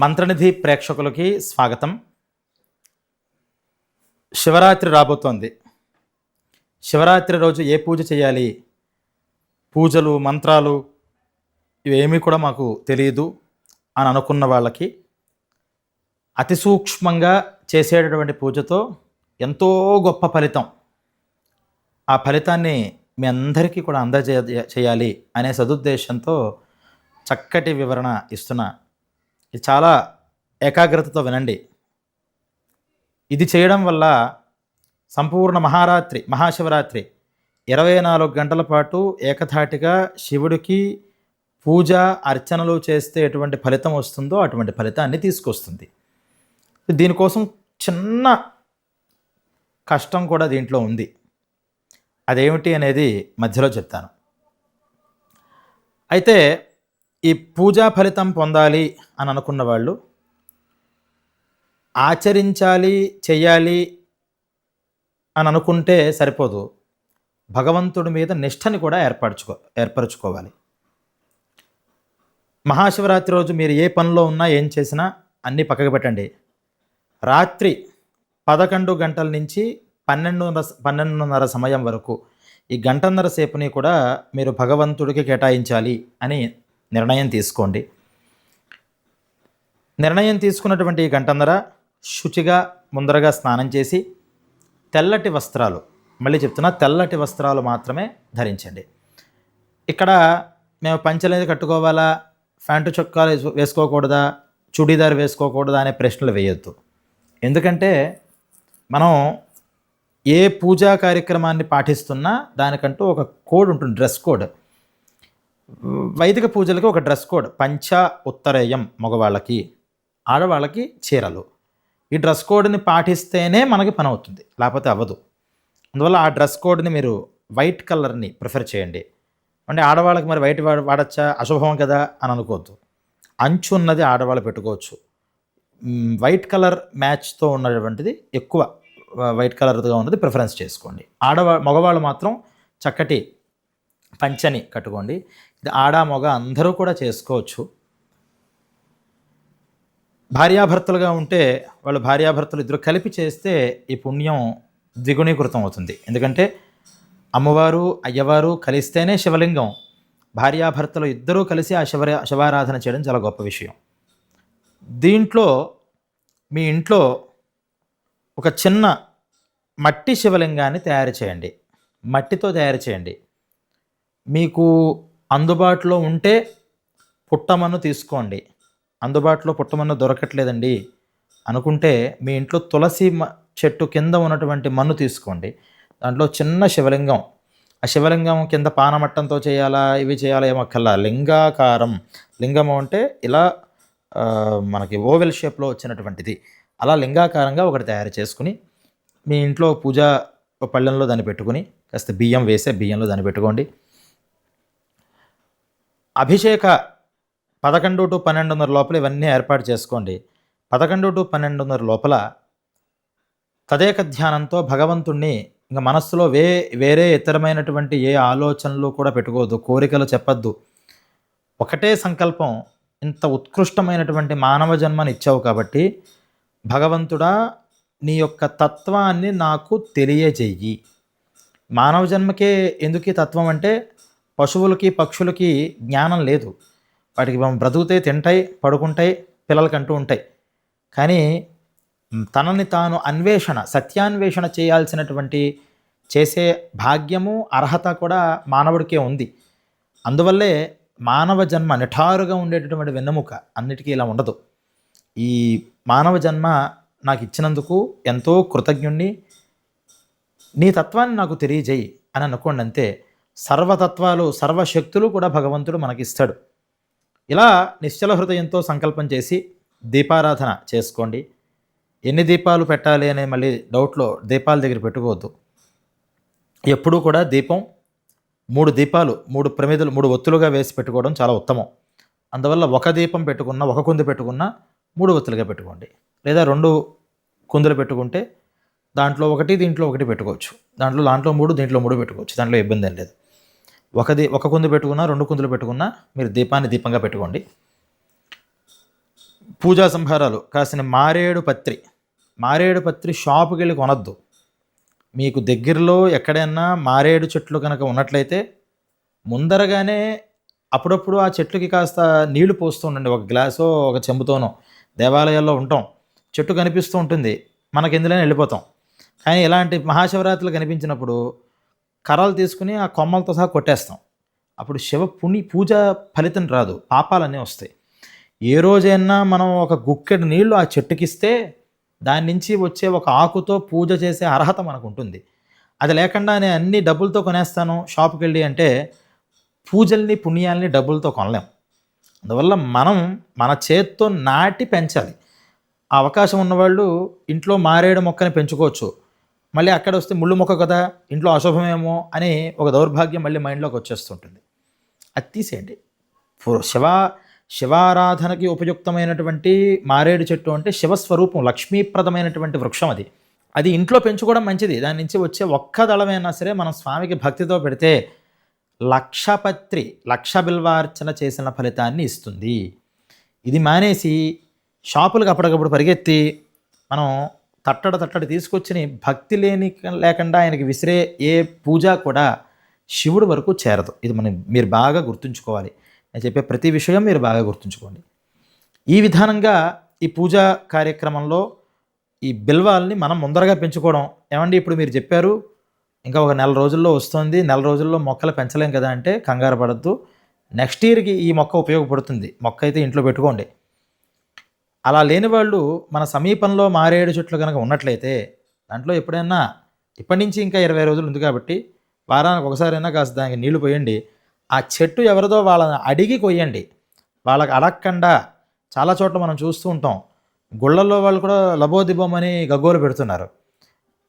మంత్రనిధి ప్రేక్షకులకి స్వాగతం. శివరాత్రి రాబోతోంది. శివరాత్రి రోజు ఏ పూజ చేయాలి? పూజలు మంత్రాలు ఇవేమీ కూడా మాకు తెలియదు అని అనుకున్న వాళ్ళకి అతి సూక్ష్మంగా చేసేటటువంటి పూజతో ఎంతో గొప్ప ఫలితం. ఆ ఫలితాన్ని మీ అందరికీ కూడా అందజేయాలి చేయాలి అనే సదుద్దేశంతో చక్కటి వివరణ ఇస్తున్న ఇది చాలా ఏకాగ్రతతో వినండి. ఇది చేయడం వల్ల సంపూర్ణ మహారాత్రి మహాశివరాత్రి ఇరవై నాలుగు గంటల పాటు ఏకధాటిగా శివుడికి పూజ అర్చనలు చేస్తే ఎటువంటి ఫలితం వస్తుందో అటువంటి ఫలితాన్ని తీసుకొస్తుంది. దీనికోసం చిన్న కష్టం కూడా దీంట్లో ఉంది. అదేమిటి అనేది మధ్యలో చెప్తాను. అయితే ఈ పూజా ఫలితం పొందాలి అని అనుకున్న వాళ్ళు ఆచరించాలి చేయాలి అని అనుకుంటే సరిపోదు. భగవంతుడి మీద నిష్టని కూడా ఏర్పరచుకో ఏర్పరచుకోవాలి. మహాశివరాత్రి రోజు మీరు ఏ పనిలో ఉన్నా ఏం చేసినా అన్నీ పక్కకు పెట్టండి. రాత్రి పదకొండు గంటల నుంచి పన్నెండున్నర పన్నెండున్నర సమయం వరకు ఈ గంటన్నర సేపుని కూడా మీరు భగవంతుడికి కేటాయించాలి అని నిర్ణయం తీసుకోండి. నిర్ణయం తీసుకున్నటువంటి ఈ గంటన్నర శుచిగా ముందరగా స్నానం చేసి తెల్లటి వస్త్రాలు మళ్ళీ చెప్తున్నా తెల్లటి వస్త్రాలు మాత్రమే ధరించండి. ఇక్కడ మేము పంచలేదు కట్టుకోవాలా? ప్యాంటు చొక్కాలు వేసుకోకూడదా? చుడీదార్ వేసుకోకూడదా అనే ప్రశ్నలు వేయొద్దు. ఎందుకంటే మనం ఏ పూజా కార్యక్రమాన్ని పాటిస్తున్నా దానికంటూ ఒక కోడ్ ఉంటుంది డ్రెస్ కోడ్. వైదిక పూజలకి ఒక డ్రెస్ కోడ్ పంచ ఉత్తరేయం మగవాళ్ళకి ఆడవాళ్ళకి చీరలు. ఈ డ్రెస్ కోడ్ని పాటిస్తేనే మనకి పని అవుతుంది లేకపోతే అవ్వదు. అందువల్ల ఆ డ్రెస్ కోడ్ని మీరు వైట్ కలర్ని ప్రిఫర్ చేయండి. అంటే ఆడవాళ్ళకి మరి వైట్ వాడచ్చా? అశుభం కదా అని అనుకోవద్దు. అంచు ఉన్నది ఆడవాళ్ళు పెట్టుకోవచ్చు. వైట్ కలర్ మ్యాచ్తో ఉన్నటువంటిది ఎక్కువ వైట్ కలర్గా ఉన్నది ప్రిఫరెన్స్ చేసుకోండి. ఆడవా మగవాళ్ళు మాత్రం చక్కటి పంచని కట్టుకోండి. ఇది ఆడ మగ అందరూ కూడా చేసుకోవచ్చు. భార్యాభర్తలుగా ఉంటే వాళ్ళు భార్యాభర్తలు ఇద్దరు కలిపి చేస్తే ఈ పుణ్యం ద్విగుణీకృతం అవుతుంది. ఎందుకంటే అమ్మవారు అయ్యవారు కలిస్తేనే శివలింగం. భార్యాభర్తలు ఇద్దరూ కలిసి ఆ శివ శివారాధన చేయడం చాలా గొప్ప విషయం. దీంట్లో మీ ఇంట్లో ఒక చిన్న మట్టి శివలింగాన్ని తయారు చేయండి. మట్టితో తయారు చేయండి. మీకు అందుబాటులో ఉంటే పుట్టమన్ను తీసుకోండి. అందుబాటులో పుట్టమన్ను దొరకట్లేదండి అనుకుంటే మీ ఇంట్లో తులసి మ- చెట్టు కింద ఉన్నటువంటి మన్ను తీసుకోండి. దాంట్లో చిన్న శివలింగం. ఆ శివలింగం కింద పానమట్టంతో చేయాలా ఇవి చేయాలా ఏమక్కల్లా లింగాకారం. లింగము అంటే ఇలా మనకి ఓవెల్ షేప్లో వచ్చినటువంటిది. అలా లింగాకారంగా ఒకటి తయారు చేసుకుని మీ ఇంట్లో పూజ పళ్ళెంలో దాన్ని పెట్టుకుని కాస్త బియ్యం వేసే బియ్యంలో దాన్ని పెట్టుకోండి. అభిషేక పదకొండు టు పన్నెండున్నర లోపల ఇవన్నీ ఏర్పాటు చేసుకోండి. పదకొండు టు పన్నెండున్నర లోపల తదేక ధ్యానంతో భగవంతుణ్ణి ఇంకా మనస్సులో వే వేరే ఇతరమైనటువంటి ఏ ఆలోచనలు కూడా పెట్టుకోవద్దు కోరికలు చెప్పద్దు. ఒకటే సంకల్పం ఇంత ఉత్కృష్టమైనటువంటి మానవ జన్మని ఇచ్చావు కాబట్టి భగవంతుడా నీ యొక్క తత్వాన్ని నాకు తెలియజేయి. మానవ జన్మకే ఎందుకు ఈ తత్వం అంటే పశువులకి పక్షులకి జ్ఞానం లేదు. వాటికి మనం బ్రతుకుతే తింటాయి పడుకుంటాయి పిల్లలకంటూ ఉంటాయి. కానీ తనని తాను అన్వేషణ సత్యాన్వేషణ చేయాల్సినటువంటి చేసే భాగ్యము అర్హత కూడా మానవుడికే ఉంది. అందువల్లే మానవ జన్మ నిఠారుగా ఉండేటటువంటి వెన్నెముక అన్నిటికీ ఇలా ఉండదు. ఈ మానవ జన్మ నాకు ఇచ్చినందుకు ఎంతో కృతజ్ఞుణ్ణి. నీ తత్వాన్ని నాకు తెలియజేయి అని అనుకోండి అంతే సర్వతత్వాలు సర్వశక్తులు కూడా భగవంతుడు మనకిస్తాడు. ఇలా నిశ్చల హృదయంతో సంకల్పం చేసి దీపారాధన చేసుకోండి. ఎన్ని దీపాలు పెట్టాలి అనే మళ్ళీ డౌట్లో దీపాల దగ్గర పెట్టుకోవద్దు. ఎప్పుడూ కూడా దీపం మూడు దీపాలు మూడు ప్రమిదలు మూడు ఒత్తులుగా వేసి పెట్టుకోవడం చాలా ఉత్తమం. అందువల్ల ఒక దీపం పెట్టుకున్న ఒక కుంది పెట్టుకున్న మూడు ఒత్తులుగా పెట్టుకోండి. లేదా రెండు కుందులు పెట్టుకుంటే దాంట్లో ఒకటి దీంట్లో ఒకటి పెట్టుకోవచ్చు. దాంట్లో దాంట్లో మూడు దీంట్లో మూడు పెట్టుకోవచ్చు. దాంట్లో ఇబ్బంది ఏం లేదు. ఒకది ఒక కుందు పెట్టుకున్నా రెండు కుందులు పెట్టుకున్నా మీరు దీపాన్ని దీపంగా పెట్టుకోండి. పూజా సంహారాలు కాసిన మారేడు పత్రి. మారేడు పత్రి షాపుకి వెళ్ళి కొనద్దు. మీకు దగ్గరలో ఎక్కడైనా మారేడు చెట్లు కనుక ఉన్నట్లయితే ముందరగానే అప్పుడప్పుడు ఆ చెట్లుకి కాస్త నీళ్ళు పోస్తూ ఉండండి. ఒక గ్లాసో ఒక చెంబుతోనో. దేవాలయాల్లో ఉంటాం. చెట్టు కనిపిస్తూ ఉంటుంది. మనకి ఎందులోనే వెళ్ళిపోతాం. కానీ ఇలాంటి మహాశివరాత్రులు కనిపించినప్పుడు కర్రలు తీసుకుని ఆ కొమ్మలతో సహా కొట్టేస్తాం. అప్పుడు శివ పుణ్య పూజ ఫలితం రాదు. పాపాలన్నీ వస్తాయి. ఏ రోజైనా మనం ఒక గుక్కెడు నీళ్ళు ఆ చెట్టుకిస్తే దాని నుంచి వచ్చే ఒక ఆకుతో పూజ చేసే అర్హత మనకు ఉంటుంది అది లేకుండా నేను అన్ని డబ్బులతో కొనేస్తాను షాప్కి వెళ్ళి అంటే పూజల్ని పుణ్యాల్ని డబ్బులతో కొనలేం. అందువల్ల మనం మన చేత్తో నాటి పెంచాలి. ఆ అవకాశం ఉన్నవాళ్ళు ఇంట్లో మారేడు మొక్కని పెంచుకోవచ్చు. మళ్ళీ అక్కడ వస్తే ముళ్ళు మొక్క కదా ఇంట్లో అశుభమేమో అని ఒక దౌర్భాగ్యం మళ్ళీ మైండ్లోకి వచ్చేస్తుంటుంది. అది తీసేయండి. శివ శివారాధనకి ఉపయుక్తమైనటువంటి మారేడు చెట్టు అంటే శివస్వరూపం లక్ష్మీప్రదమైనటువంటి వృక్షం అది. అది ఇంట్లో పెంచుకోవడం మంచిది. దాని నుంచి వచ్చే ఒక్క దళమైనా సరే మనం స్వామికి భక్తితో పెడితే లక్షపత్రి లక్ష బిల్వార్చన చేసిన ఫలితాన్ని ఇస్తుంది. ఇది మానేసి షాపులకు అప్పటికప్పుడు పరిగెత్తి మనం తట్టడ తట్టడి తీసుకొచ్చిన భక్తి లేని లేకుండా ఆయనకి విసిరే ఏ పూజ కూడా శివుడి వరకు చేరదు. ఇది మనం మీరు బాగా గుర్తుంచుకోవాలి. నేను చెప్పే ప్రతి విషయం మీరు బాగా గుర్తుంచుకోండి. ఈ విధానంగా ఈ పూజా కార్యక్రమంలో ఈ బిల్వాల్ని మనం ముందరగా పెంచుకోవడం. ఏమండి ఇప్పుడు మీరు చెప్పారు ఇంకా ఒక నెల రోజుల్లో వస్తుంది నెల రోజుల్లో మొక్కలు పెంచలేం కదా అంటే కంగారు పడద్దు. నెక్స్ట్ ఇయర్కి ఈ మొక్క ఉపయోగపడుతుంది. మొక్క అయితే ఇంట్లో పెట్టుకోండి. అలా లేని వాళ్ళు మన సమీపంలో మారేడు చెట్లు కనుక ఉన్నట్లయితే దాంట్లో ఎప్పుడైనా ఇప్పటి నుంచి ఇంకా ఇరవై రోజులు ఉంది కాబట్టి వారానికి ఒకసారైనా కాస్త దానికి నీళ్ళు పోయండి. ఆ చెట్టు ఎవరిదో వాళ్ళని అడిగి కొయ్యండి. వాళ్ళకి అడగకుండా చాలా చోట్ల మనం చూస్తూ ఉంటాం. గుళ్ళల్లో వాళ్ళు కూడా లబోదిబోమని గగ్గోలు పెడుతున్నారు.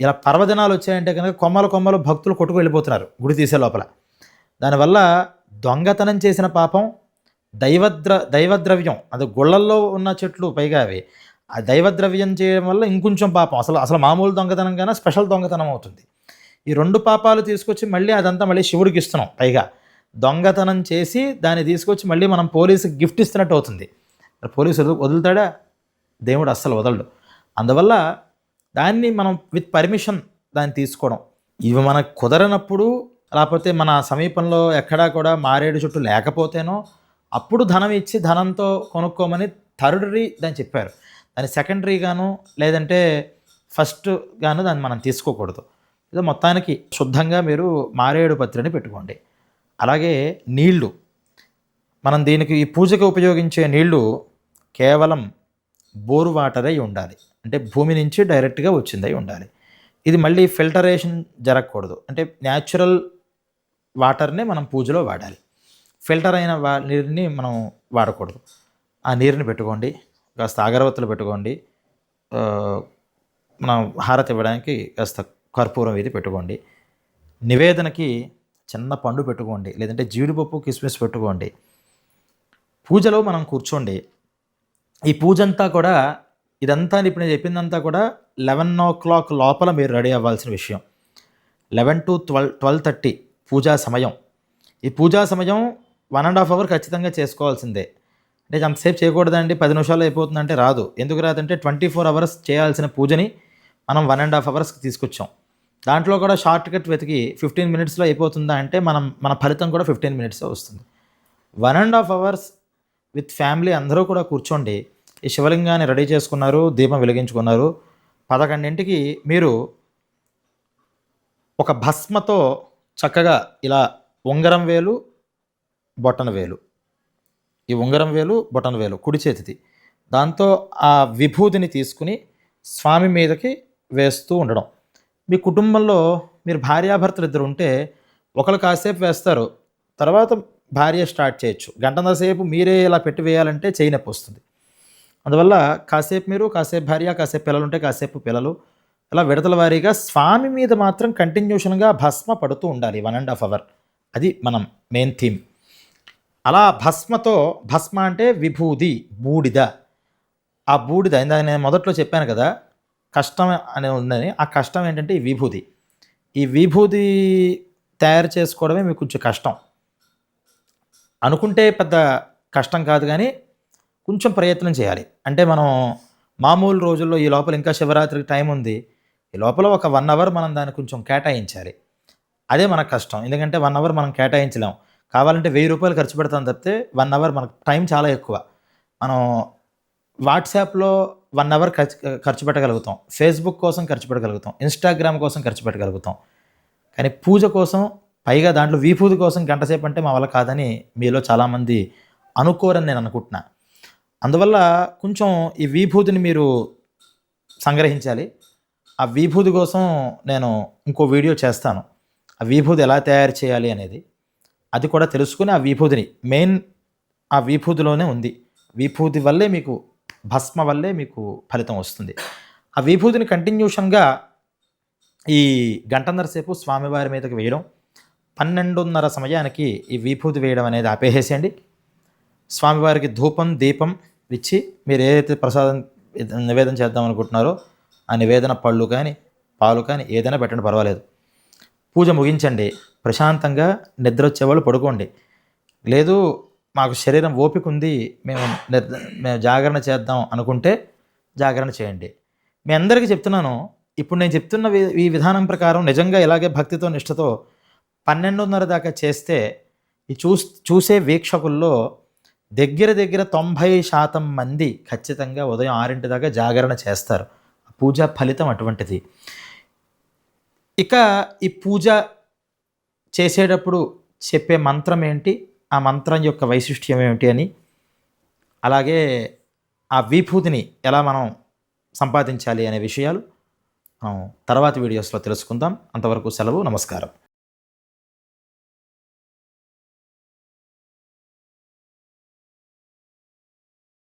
ఇలా పర్వదినాలు వచ్చాయంటే కనుక కొమ్మలు కొమ్మలు భక్తులు కొట్టుకు వెళ్ళిపోతున్నారు గుడి తీసే లోపల. దానివల్ల దొంగతనం చేసిన పాపం దైవద్ర దైవద్రవ్యం అది గుళ్ళల్లో ఉన్న చెట్లు పైగా అవి. ఆ దైవద్రవ్యం చేయడం వల్ల ఇంకొంచెం పాపం. అసలు అసలు మామూలు దొంగతనం కన్నా స్పెషల్ దొంగతనం అవుతుంది. ఈ రెండు పాపాలు తీసుకొచ్చి మళ్ళీ అదంతా మళ్ళీ శివుడికి ఇస్తున్నాం పైగా. దొంగతనం చేసి దాన్ని తీసుకొచ్చి మళ్ళీ మనం పోలీసుకి గిఫ్ట్ ఇస్తున్నట్టు అవుతుంది. పోలీసు వదులు- వదులుతాడా? దేవుడు అస్సలు వదలడు. అందువల్ల దాన్ని మనం విత్ పర్మిషన్ దాన్ని తీసుకోవడం. ఇవి మనకు కుదరనప్పుడు లేకపోతే మన సమీపంలో ఎక్కడా కూడా మారేడు చుట్టూ లేకపోతేనో అప్పుడు ధనం ఇచ్చి ధనంతో కొనుక్కోమని థర్డరీ దాన్ని చెప్పారు. దాన్ని సెకండరీగాను లేదంటే ఫస్ట్ గాను దాన్ని మనం తీసుకోకూడదు. ఇది మొత్తానికి శుద్ధంగా మీరు మారేడు పత్రిని పెట్టుకోండి. అలాగే నీళ్ళు. మనం దీనికి ఈ పూజకి ఉపయోగించే నీళ్ళు కేవలం బోరు వాటర్ అయి ఉండాలి. అంటే భూమి నుంచి డైరెక్ట్గా వచ్చిందై ఉండాలి. ఇది మళ్ళీ ఫిల్టరేషన్ జరగకూడదు. అంటే న్యాచురల్ వాటర్నే మనం పూజలో వాడాలి. ఫిల్టర్ అయిన వా నీరుని మనం వాడకూడదు. ఆ నీరుని పెట్టుకోండి కాస్త అగరవత్తులు పెట్టుకోండి మనం హారతి ఇవ్వడానికి కాస్త కర్పూరం ఇది పెట్టుకోండి. నివేదనకి చిన్న పండు పెట్టుకోండి లేదంటే జీడిపప్పు కిస్మిస్ పెట్టుకోండి. పూజలో మనం కూర్చోండి. ఈ పూజ అంతా కూడా ఇదంతా ఇప్పుడు నేను చెప్పిందంతా కూడా లెవెన్ ఓ క్లాక్ లోపల మీరు రెడీ అవ్వాల్సిన విషయం. Eleven to twelve twelve thirty పూజా సమయం. ఈ పూజా సమయం వన్ అండ్ హాఫ్ అవర్ ఖచ్చితంగా చేసుకోవాల్సిందే. అంటే అంతసేపు చేయకూడదండి పది నిమిషాలు అయిపోతుందంటే రాదు. ఎందుకు రాదంటే ట్వంటీ ఫోర్ అవర్స్ చేయాల్సిన పూజని మనం వన్ అండ్ హాఫ్ అవర్స్కి తీసుకొచ్చాం. దాంట్లో కూడా షార్ట్ కట్ వెతికి ఫిఫ్టీన్ మినిట్స్లో అయిపోతుందా అంటే మనం మన ఫలితం కూడా ఫిఫ్టీన్ మినిట్స్లో వస్తుంది. One and half hours with family అందరూ కూడా కూర్చోండి. ఈ శివలింగాన్ని రెడీ చేసుకున్నారు దీపం వెలిగించుకున్నారు. పదకొండింటికి మీరు ఒక భస్మతో చక్కగా ఇలా ఉంగరం వేలు బొటన వేలు. ఈ ఉంగరం వేలు బొటన వేలు కుడి చేతిది. దాంతో ఆ విభూతిని తీసుకుని స్వామి మీదకి వేస్తూ ఉండడం. మీ కుటుంబంలో మీరు భార్యాభర్తలు ఇద్దరు ఉంటే ఒకరు కాసేపు వేస్తారు. తర్వాత భార్య స్టార్ట్ చేయొచ్చు. గంటన్నరసేపు మీరే ఇలా పెట్టి వేయాలంటే చేయి నొప్పి వస్తుంది. అందువల్ల కాసేపు మీరు కాసేపు భార్య కాసేపు పిల్లలు ఉంటే కాసేపు పిల్లలు. ఇలా విడతల వారీగా స్వామి మీద మాత్రం కంటిన్యూషన్గా భస్మ పడుతూ ఉండాలి. One and half hour. అది మనం మెయిన్ థీమ్. అలా భస్మతో భస్మ అంటే విభూది బూడిద. ఆ బూడిద ఇందాక నేను మొదట్లో చెప్పాను కదా కష్టం అనే ఉందని ఆ కష్టం ఏంటంటే ఈ విభూది. ఈ విభూది తయారు చేసుకోవడమే మీకు కొంచెం కష్టం. అనుకుంటే పెద్ద కష్టం కాదు కానీ కొంచెం ప్రయత్నం చేయాలి. అంటే మనం మామూలు రోజుల్లో ఈ లోపల ఇంకా శివరాత్రికి టైం ఉంది. ఈ లోపల ఒక వన్ అవర్ మనం దాన్ని కొంచెం కేటాయించాలి. అదే మనకు కష్టం. ఎందుకంటే వన్ అవర్ మనం కేటాయించలేం. కావాలంటే వెయ్యి రూపాయలు ఖర్చు పెడతాం తప్పితే వన్ అవర్ మనకు టైం చాలా ఎక్కువ. మనం వాట్సాప్లో వన్ అవర్ ఖర్చు ఖర్చు పెట్టగలుగుతాం. ఫేస్బుక్ కోసం ఖర్చు పెట్టగలుగుతాం. ఇన్స్టాగ్రామ్ కోసం ఖర్చు పెట్టగలుగుతాం. కానీ పూజ కోసం పైగా దాంట్లో విభూతి కోసం గంట సేపు అంటే మా వల్ల కాదని మీలో చాలామంది అనుకోరని నేను అనుకుంటున్నా. అందువల్ల కొంచెం ఈ విభూతిని మీరు సంగ్రహించాలి. ఆ విభూతి కోసం నేను ఇంకో వీడియో చేస్తాను. ఆ విభూతి ఎలా తయారు చేయాలి అనేది. అది కూడా తెలుసుకుని ఆ విభూతిని మెయిన్ ఆ విభూతిలోనే ఉంది. విభూతి వల్లే మీకు భస్మ వల్లే మీకు ఫలితం వస్తుంది. ఆ విభూతిని కంటిన్యూషన్గా ఈ గంటన్నర సేపు స్వామివారి మీదకి వేయడం పన్నెండున్నర సమయానికి ఈ విభూతి వేయడం అనేది ఆపేసేయండి స్వామివారికి ధూపం దీపం ఇచ్చి మీరు ఏదైతే ప్రసాదం నివేదన చేద్దాం అనుకుంటున్నారో ఆ నివేదన పళ్ళు కానీ పాలు కానీ ఏదైనా పెట్టండి పర్వాలేదు. పూజ ముగించండి. ప్రశాంతంగా నిద్ర వచ్చేవాళ్ళు పడుకోండి. లేదు మాకు శరీరం ఓపిక ఉంది మేము నిద్ర మేము జాగరణ చేద్దాం అనుకుంటే జాగరణ చేయండి. మీ అందరికీ చెప్తున్నాను ఇప్పుడు నేను చెప్తున్న వి- ఈ విధానం ప్రకారం నిజంగా ఇలాగే భక్తితో నిష్ఠతో పన్నెండున్నర దాకా చేస్తే ఈ చూ చూసే వీక్షకుల్లో దగ్గర దగ్గర తొంభై శాతం మంది ఖచ్చితంగా ఉదయం ఆరింటి దాకా జాగరణ చేస్తారు. పూజ ఫలితం అటువంటిది. ఇక ఈ పూజ చేసేటప్పుడు చెప్పే మంత్రం ఏంటి? ఆ మంత్రం యొక్క వైశిష్ట్యం ఏమిటి అని. అలాగే ఆ విభూతిని ఎలా మనం సంపాదించాలి అనే విషయాలు మనం వీడియోస్లో తెలుసుకుందాం. అంతవరకు సెలవు నమస్కారం.